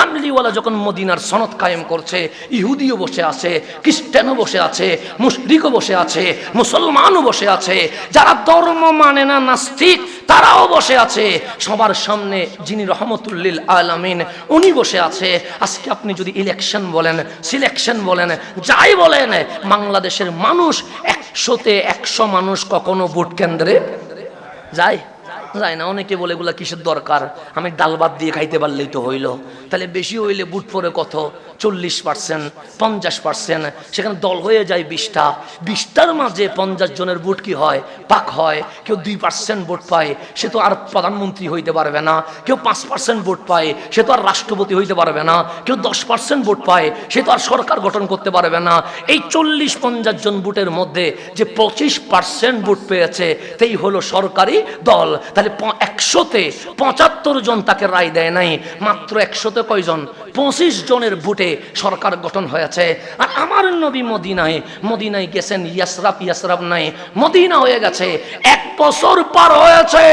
কামলিওয়ালা যখন মদিনার সনদ কায়েম করছে, ইহুদিও বসে আছে, খ্রিস্টানও বসে আছে মুসলিকও বসে আছে, মুসলমানও বসে আছে, যারা ধর্ম মানে না, নাস্তিক, তারাও বসে আছে। সবার সামনে যিনি রহমতুল্লিল আলামিন, উনি বসে আছে। আজকে আপনি যদি ইলেকশন বলেন, সিলেকশন বলেন, যাই বলেন, বাংলাদেশের মানুষ একশোতে একশো মানুষ কখনো ভোট কেন্দ্রে যায়? যায় না। অনেকে বলে এগুলা কিসের দরকার? আমি ডাল ভাত দিয়ে খাইতে পারলেই তো হইল। তাহলে বেশি হইলে বুট পরে কত? চল্লিশ পার্সেন্ট, পঞ্চাশ পার্সেন্ট, সেখানে দল হয়ে যায় বিশটা। বিশটার মাঝে পঞ্চাশ জনের ভোট কি হয়? পাক হয়। কেউ দুই পার্সেন্ট ভোট পায়, সে তো আর প্রধানমন্ত্রী হইতে পারবে না। কেউ পাঁচ পার্সেন্ট ভোট পায়, সে তো আর রাষ্ট্রপতি হইতে পারবে না। কেউ দশ পার্সেন্ট ভোট পায়, সে তো আর সরকার গঠন করতে পারবে না। এই চল্লিশ পঞ্চাশ জন ভোটের মধ্যে যে পঁচিশ পার্সেন্ট ভোট পেয়েছে, তেই হলো সরকারি দল। তাহলে একশোতে পঁচাত্তর জন তাকে রায় দেয় নাই, মাত্র একশোতে কয়জন? পঁচিশ জনের ভোটে সরকার গঠন হয়েছে। আর আমার নবী মদিনায় মদিনায় গেছেন ইয়াসরাফ ইয়াসরাফ নাই, মদিনা হয়ে গেছে। এক বছর পার হয়েছে।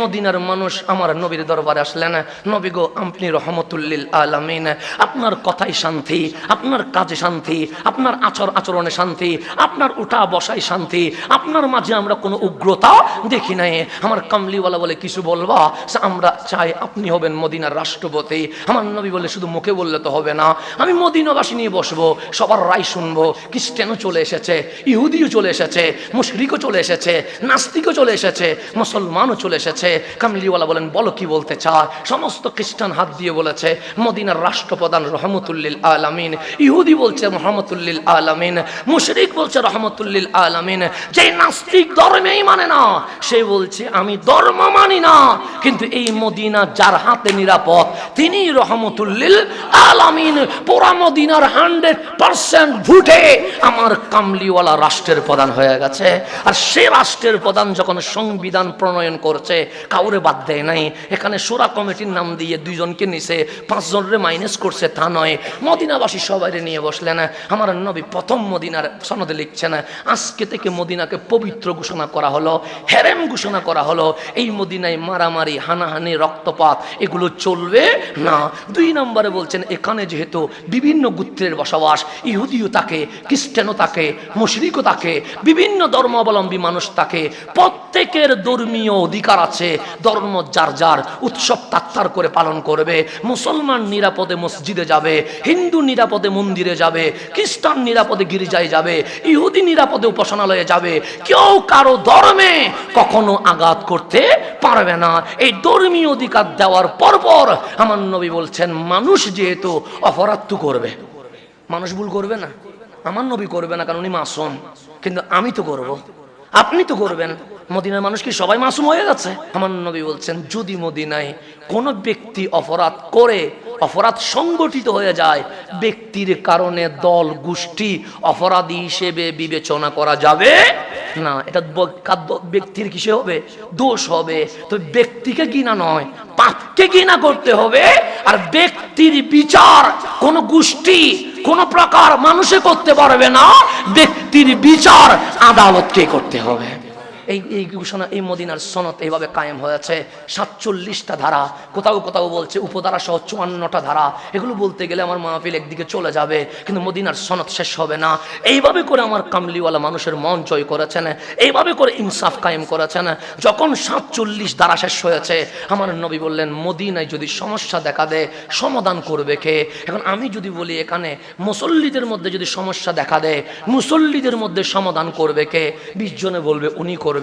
মদিনার মানুষ আমার নবীর দরবারে আসলেন নবী গো, আপনি রহমতুল্লিল আলামিন, আপনার কথাই শান্তি, আপনার কাজে শান্তি, আপনার আচর আচরণে শান্তি, আপনার উঠা বসাই শান্তি, আপনার মাঝে আমরা কোনো উগ্রতা দেখি নাই। আমার কামলিওয়ালা বলে, কিছু বলবা? আমরা চাই আপনি হবেন মদিনার রাষ্ট্রপতি। আমার নবী বলে, শুধু মুখে বললে তো হবে না, আমি মদিনাবাসী নিয়ে বসবো, সবার রায় শুনব। খ্রিস্টানও চলে এসেছে, ইহুদিও চলে এসেছে, মুশরিকও চলে এসেছে, নাস্তিকও চলে এসেছে, মুসলমানও চলে এসেছে। কামলিওয়ালা বলেন, বলো কি বলতে চায়? সমস্ত খ্রিস্টান হাত দিয়ে বলেছে, মদিনার রাষ্ট্রপ্রধান রহমতুল্লিল আলামিন, ইহুদি বলছে রহমতুল্লিল আলামিন, মুশরিক বলছে রহমতুল্লিল আলামিন, যে নাস্তিক ধর্মেই মানে না, সে বলছে, আমি ধর্ম মানি না, কিন্তু এই মদিনা যার হাতে নিরাপদ, তিনি রহমতুল্লিল আলামিন পোড়া মদিনার হান্ড্রেড পার্সেন্ট ভোটে আমার কামলিওয়ালা রাষ্ট্রের প্রধান হয়ে গেছে। আর সে রাষ্ট্রের প্রধান যখন সংবিধান প্রণয়ন করছে কাউরে বাদ দেয় নাই। এখানে সোরা কমিটির নাম দিয়ে দুইজনকে নিছে, পাঁচজনের মাইনাস করছে, তা নয়। মদিনাবাসী সবাই নিয়ে বসলেন আমার নবী প্রথম মদিনার সনদে লিখছেন আজকে থেকে মদিনাকে পবিত্র ঘোষণা করা হলো, হেরেম ঘোষণা করা হলো। এই মদিনায় মারামারি, হানাহানি, রক্তপাত, এগুলো চলবে না। দুই নম্বরে বলছেন, এখানে যেহেতু বিভিন্ন গোত্রের বসবাস, ইহুদিও তাকে খ্রিস্টানও তাকে মুশরিকও তাকে বিভিন্ন ধর্মাবলম্বী মানুষ তাকে প্রত্যেকের ধর্মীয় অধিকার আছে। ধর্ম যার যার, উৎসব তাত্তার করে পালন করবে। মুসলমান নিরাপদে মসজিদে যাবে, হিন্দু নিরাপদে মন্দিরে যাবে, খ্রিস্টান নিরাপদে গির্জায় যাবে, ইহুদি নিরাপদে উপাসনালয়ে যাবে। কেউ কারও ধর্মে কখনো আঘাত করতে পারবে না। এই ধর্মীয় অধিকার দেওয়ার পরপর আমার নবী বলছেন, মানুষ যেহেতু অপরাধ করবে, মানুষ ভুল করবে না। আমার নবী করবে না, কারণ উনি মাসুম। কিন্তু আমি তো করব। আপনি তো করবেন। মদিনার মানুষ কি সবাই মাসুম হয়ে গেছে? আমার নবী বলছেন, যদি মদিনায় কোনো ব্যক্তি অপরাধ করে, অপরাধ সংগঠিত হয়ে যায়, ব্যক্তির কারণে দল, গোষ্ঠী অপরাধী হিসেবে বিবেচনা করা যাবে? না, এটা ব্যক্তির কিসে হবে? দোষ হবে। তো ব্যক্তিকে কিনা নয়, পাপকে কিনা করতে হবে। আর ব্যক্তির বিচার কোন গোষ্ঠী, কোন প্রকার মানুষে করতে পারবে না। ব্যক্তির বিচার আদালতকে করতে হবে। এই এই ঘোষণা, এই মদিনার সনদ এইভাবে কায়েম হয়েছে। সাতচল্লিশটা ধারা, কোথাও কোথাও বলছে উপধারা সহ চুয়ান্নটা ধারা। এগুলো বলতে গেলে আমার মাহফিল একদিকে চলে যাবে, কিন্তু মদিনার সনদ শেষ হবে না। এইভাবে করে আমার কামলিওয়ালা মানুষের মন জয় করেছেন, এইভাবে করে ইনসাফ কায়েম করেছেন। যখন সাতচল্লিশ ধারা শেষ হয়েছে, আমার নবী বললেন, মদিনায় যদি সমস্যা দেখা দেয় সমাধান করবে কে? এখন আমি যদি বলি এখানে, মুসল্লিদের মধ্যে যদি সমস্যা দেখা দেয় মুসল্লিদের মধ্যে সমাধান করবে কে? বিশ জনে বলবে, উনি করবে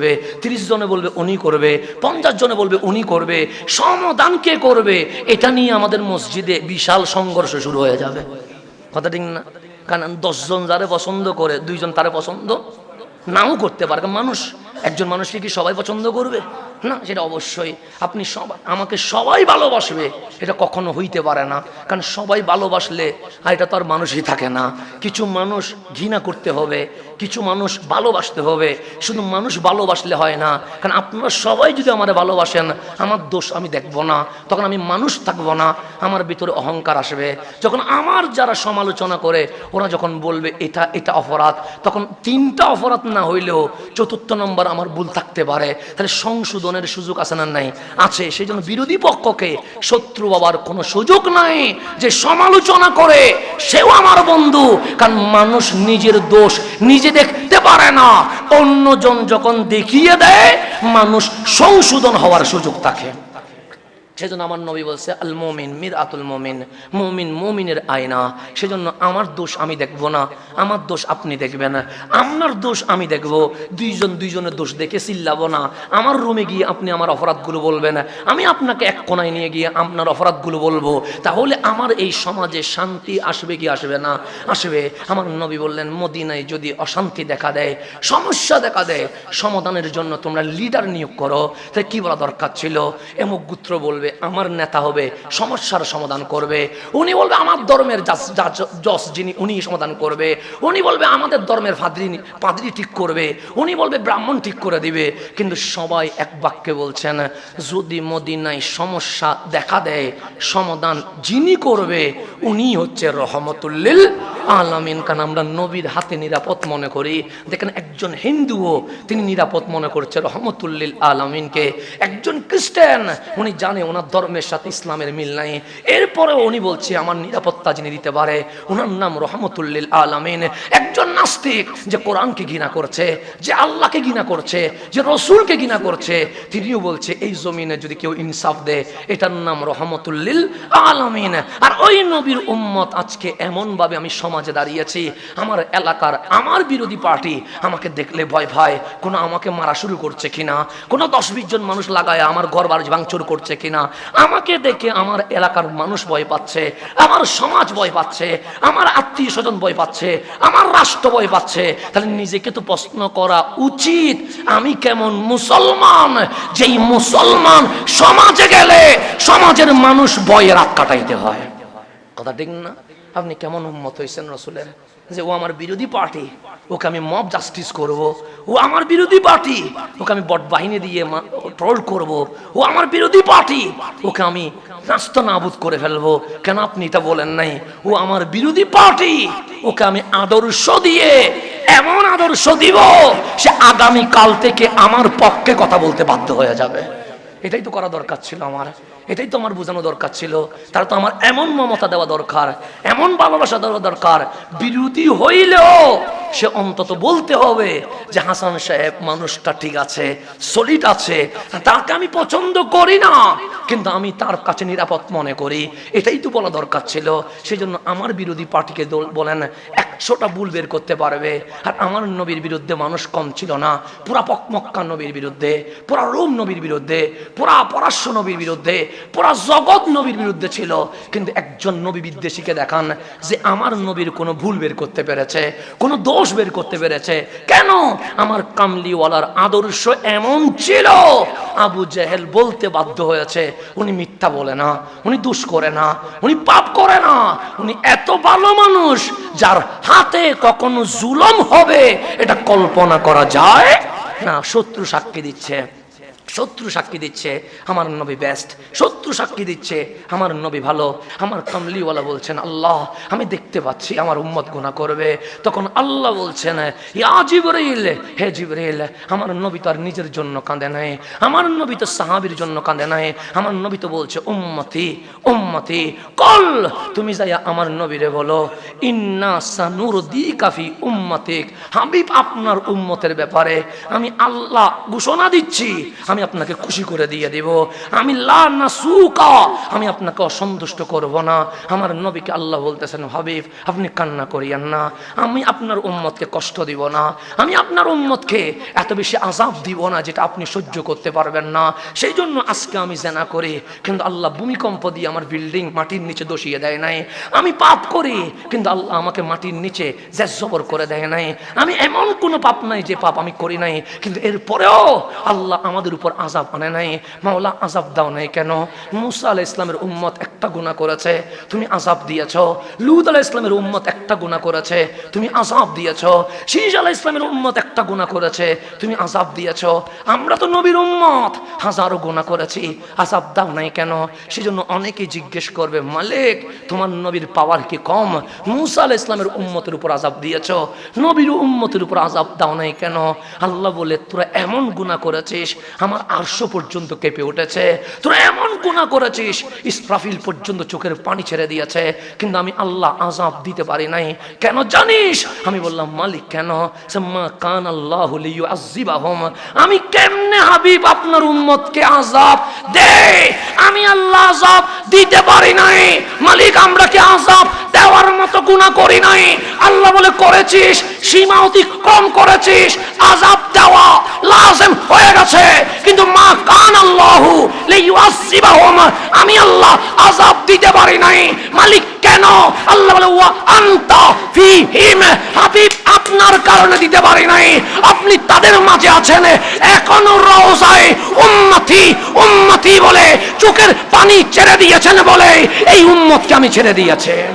তিরিশ জনে বলবে উনি করবে, পঞ্চাশ জনে বলবে উনি করবে সমদান কে করবে? এটা নিয়ে আমাদের মসজিদে বিশাল সংঘর্ষ শুরু হয়ে যাবে। কথা ঠিক না? কারণ দশজন যারা পছন্দ করে, দুইজন তারে পছন্দ নাও করতে পারে। মানুষ, একজন মানুষকে কি সবাই পছন্দ করবে? না, সেটা অবশ্যই। আপনি সবাই আমাকে সবাই ভালোবাসবে, এটা কখনো হইতে পারে না। কারণ সবাই ভালোবাসলে আর এটা তো আর মানুষই থাকে না। কিছু মানুষ ঘৃণা করতে হবে, কিছু মানুষ ভালোবাসতে হবে। শুধু মানুষ ভালোবাসলে হয় না। কারণ আপনারা সবাই যদি আমার ভালোবাসেন, আমার দোষ আমি দেখব না। তখন আমি মানুষ থাকব না, আমার ভিতরে অহংকার আসবে। যখন আমার যারা সমালোচনা করে, ওরা যখন বলবে, এটা এটা অপরাধ, তখন তিনটা অপরাধ না হইলেও চতুর্থ নম্বর আমার ভুল থাকতে পারে। তাহলে সংশোধন সংশোধনের সুযোগ আছে না নাই? আছে, সেই জন্য বিরোধী পক্ষকে শত্রু বাবার কোনো সুযোগ নাই যে সমালোচনা করে, সেও আমার বন্ধু। কারণ মানুষ নিজের দোষ নিজে দেখতে পারে না। অন্যজন যখন দেখিয়ে দেয়, মানুষ সংশোধন হওয়ার সুযোগ থাকে। সেজন্য আমার নবী বলছে আল মোমিন মির আতুল মোমিন। মোমিন মোমিনের আয়না। সেজন্য আমার দোষ আমি দেখব না, আমার দোষ আপনি দেখবেন আপনার দোষ আমি দেখব, দুইজন দুইজনের দোষ দেখে চিল্লাবো না। আমার রুমে গিয়ে আপনি আমার অপরাধগুলো বলবেন। আমি আপনাকে এক কোনায় নিয়ে গিয়ে আপনার অপরাধগুলো বলব। তাহলে আমার এই সমাজে শান্তি আসবে কি আসবে না? আসবে। আমার নবী বললেন, মদিনায় যদি অশান্তি দেখা দেয়, সমস্যা দেখা দেয়, সমাধানের জন্য তোমরা লিডার নিয়োগ করো। তাই কি বলা দরকার ছিল? এমুক গুত্র বলবে আমার নেতা হবে, সমস্যার সমাধান করবে। উনি বলবে, আমার ধর্মের জজ যিনি উনি সমাধান করবে। উনি বলবে, আমাদের ধর্মের ফাদরি পাদরি ঠিক করবে। উনি বলবে, ব্রাহ্মণ ঠিক করে দিবে। কিন্তু সবাই এক বাক্যে বলছেন, যদি মদিনায় সমস্যা দেখা দেয়, সমাধান যিনি করবে উনি হচ্ছে রহমতুল্লিল আলামিন, কারণ আমরা নবীর হাতে নিরাপদ মনে করি। দেখেন, একজন হিন্দুও, তিনি নিরাপদ মনে করছে রহমতুল্লিল আলামিনকে। একজন খ্রিস্টান, উনি জানে ওনার ধর্মের সাথে ইসলামের মিল নাই। এরপরেও উনি বলছে, আমার নিরাপত্তা যিনি দিতে পারে ওনার নাম রহমতুল্লিল আলামিন। একজন নাস্তিক যে কোরআনকে ঘৃণা করছে, যে আল্লাহকে ঘৃণা করছে, যে রসুলকে ঘৃণা করছে, তিনিও বলছে, এই জমিনে যদি কেউ ইনসাফ দেয়, এটার নাম রহমতুল্লিল আলামিন। আর ওই নবীর উম্মত আজকে এমনভাবে আমি সমাজে দাঁড়িয়েছি। আমার এলাকার আমার বিরোধী পার্টি আমাকে দেখলে ভয় ভয় কোনো আমাকে মারা শুরু করছে কিনা? কোনো দশ বিশ জন মানুষ লাগায় আমার ঘর বাড়ি ভাঙচুর করছে কিনা? আমাকে দেখে আমার এলাকার মানুষ ভয় পাচ্ছে, আমার সমাজ ভয় পাচ্ছে, আমার আত্মীয় স্বজন ভয় পাচ্ছে, আমার রাষ্ট্র ভয় পাচ্ছে। তাহলে নিজেকে তো প্রশ্ন করা উচিত, আমি কেমন মুসলমান? যেই মুসলমান সমাজে গেলে সমাজের মানুষ ভয়ে রাত কাটাইতে হয়। কথা ঠিক না? আপনি কেমন উন্মত হয়েছেন রসুলের? যে ও আমার বিরোধী পার্টি, ওকে আমি মব জাস্টিস করব। ও আমার বিরোধী পার্টি, ওকে আমি বট বাহিনী দিয়ে ট্রোল করব। ও আমার বিরোধী পার্টি, ওকে আমি নাস্ত নাবুদ করে ফেলব। কেন আপনি এটা বলেন নাই? ও আমার বিরোধী পার্টি, ওকে আমি আদর্শ দিয়ে, এমন আদর্শ দিব, সে আগামী কাল থেকে আমার পক্ষে কথা বলতে বাধ্য হয়ে যাবে। এটাই তো করা দরকার ছিল আমার। এটাই তো আমার বোঝানো দরকার ছিল। তার তো আমার এমন মমতা দেওয়া দরকার, এমন ভালোবাসা দেওয়া দরকার। বিরোধী হইলেও সে অন্তত বলতে হবে যে হাসান সাহেব মানুষটা ঠিক আছে সলিড আছে, তাকে আমি পছন্দ করি না। কিন্তু আমি তার কাছে নিরাপদ মনে করি। এটাই তো বলা দরকার ছিল। সেই জন্য আমার বিরোধী পার্টিকে বলেন, একশোটা ভুল বের করতে পারবে। আর আমার নবীর বিরুদ্ধে মানুষ কম ছিল না। পুরা পকমক্কা নবীর বিরুদ্ধে, পুরা রোম নবীর বিরুদ্ধে, পুরা পরাশ্য নবীর বিরুদ্ধে, পুরা জগৎ নবীর বিরুদ্ধে ছিল। কিন্তু একজন নবী বিদ্বেষীকে দেখান যে আমার নবীর কোনো ভুল বের করতে পেরেছে, কোনো দোষ বের করতে পেরেছে। কেন? আমার কামলিওয়ালার আদর্শ এমন ছিল। আবু জেহেল বলতে বাধ্য হয়েছে, উনি মিথ্যা বলে না, উনি দোষ করে না, উনি পাপ করে না। উনি এত ভালো মানুষ যার হাতে কখনো জুলম হবে, এটা কল্পনা করা যায়? না, শত্রু সাক্ষী দিচ্ছে। শত্রু সাক্ষী দিচ্ছে, আমার নবী বেস্ট শত্রু সাক্ষী দিচ্ছে, আমার নবী ভালো। আমার কমলিওয়ালা বলছেন, আল্লাহ, আমি দেখতে পাচ্ছি আমার উম্মত গুণা করবে। তখন আল্লাহ বলছেন, ইয়া জিবরিল, হে আমার নবী তো আর নিজের জন্য কাঁদে নাই। আমার নবী তো সাহাবির জন্য কাঁদে নাই। আমার নবী তো বলছে, উম্মতি উম্মতি, কল, তুমি যাইয়া আমার নবীরে বলো। ইন্না সানুর দি কাফি উম্মতিক। হাবিব আপনার উম্মতের ব্যাপারে আমি আল্লাহ ঘোষণা দিচ্ছি। আমি আপনাকে খুশি করে দিয়ে দেব। আমি আমি আপনাকে অসন্তুষ্ট করব না। আমার নবীকে আল্লাহ বলতেছেন, হাবিব, আপনি কান্না করিয়েন না। আমি আপনার উম্মতকে কষ্ট দিব না। আমি আপনার উম্মতকে এত বেশি আজাব দিব না যেটা আপনি সহ্য করতে পারবেন না। সেই জন্য আজকে আমি জেনা করি, কিন্তু আল্লাহ ভূমিকম্প দিয়ে আমার বিল্ডিং মাটির নিচে দসিয়ে দেয় নাই। আমি পাপ করি, কিন্তু আল্লাহ আমাকে মাটির নিচে জবর করে দেয় নাই। আমি এমন কোনো পাপ নাই যে পাপ আমি করি নাই, কিন্তু এরপরেও আল্লাহ আমাদের উপর আজাব আনে নাই, মাওলা আজাব দাও নাই কেন? মুসা আলাহ ইসলামের উম্মত একটা গুণা করেছে, তুমি আজাব দিয়েছ। লুদ আলাহ ইসলামের উম্মত একটা গুণা করেছে, তুমি আজাব দিয়েছ। শীষ আলাহ ইসলামের উম্মত একটা গুণা করেছে, তুমি আজাব দিয়েছ। আমরা তো নবীর উম্মত, হাজারো গুণা করেছি আজাব দাও নাই কেন? সেজন্য অনেকেই জিজ্ঞেস করবে, মালিক, তোমার নবীর পাওয়ার কি কম? মুসা আলাহ ইসলামের উম্মতের উপর আজাব দিয়েছ, নবীর উম্মতের উপর আজাব দাও নাই কেন? আল্লাহ বলে, তোরা এমন গুণা করেছিস, আমার আমার আরশো পর্যন্ত কেঁপে উঠেছে। তোরা এমন গুণা করেছিস, ইসরাফিল পর্যন্ত চোখের পানি ছেড়ে দিয়েছে, কিন্তু আমি আল্লাহ আজাব দিতে পারি নাই। কেন জানিস? আমি বললাম, মালিক কেন? কান আল্লাহ আমি কেমনে হাবিব আপনার উম্মতকে আজাব দে আমি আল্লাহ আজাব দিতে পারি নাই। মালিক, আমরা কি আজাব দেওয়ার মতো গুণা করি নাই। আল্লাহ বলে, করেছিস, সীমা অতিক্রম করেছিস আজাব দেওয়া লাজেম হয়ে গেছে। কিন্তু মা কান আল্লাহু আমি আল্লাহ আজাব দিতে পারি নাই। মালিক কেন? আল্লাহ বলে, ওয়া আনতা ফিহিম। হাবিব আপনার কারণে দিতে পারি নাই। আপনি তাদের মাঝে আছেন। এখনও রওজায় উম্মতি উম্মতি বলে চোখের পানি ছেড়ে দিয়েছেন বলে এই উম্মতকে আমি ছেড়ে দিয়েছে।